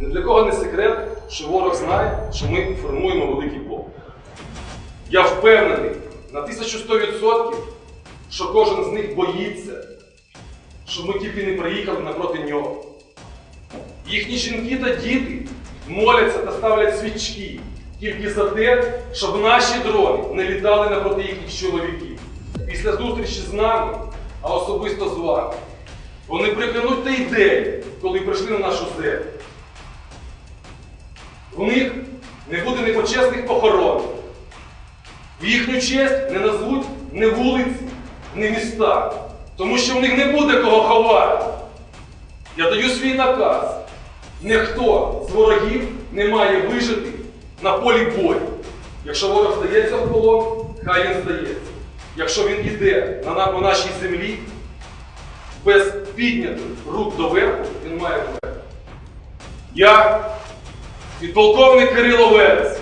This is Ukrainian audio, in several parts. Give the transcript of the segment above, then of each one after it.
Ні для кого не секрет, що ворог знає, що ми формуємо великий полк. Я впевнений на 1100%, що кожен з них боїться, щоб ми тільки не приїхали напроти нього. Їхні жінки та діти моляться та ставлять свічки тільки за те, щоб наші дрони не літали напроти їхніх чоловіків. Після зустрічі з нами, а особисто з вами, вони приклянуть той день, коли прийшли на нашу землю. У них не буде непочесних похорон. В їхню честь не назвуть ні вулиці, ні міста, тому що в них не буде кого ховати. Я даю свій наказ. Ніхто з ворогів не має вижити на полі бою. Якщо ворог здається в полон, хай він здається. Якщо він іде на, по нашій землі, без піднятих рук до верху, він має вмерти. Я підполковник Кирило Верес.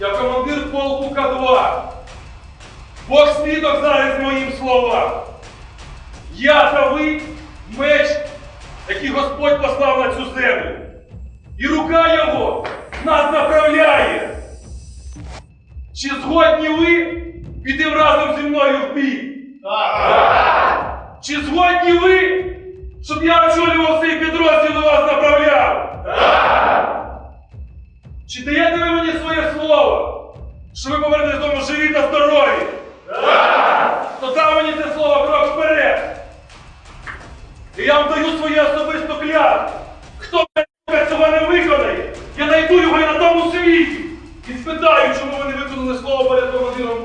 Я командир полку К2. Бог свідок зараз моїм словам. Я та ви меч, який Господь послав на цю землю. І рука його нас направляє. Чи згодні ви піти разом зі мною в бій? Чи згодні ви, щоб я очолював мені своє слово, що ви повернетесь дому живі та здорові? То дав мені це слово крок вперед. І я вам даю своє особисто клятву. Хто мене цього не виконає, я найду його і на тому світі. І спитаю, чому ви не виконали слово перед командиром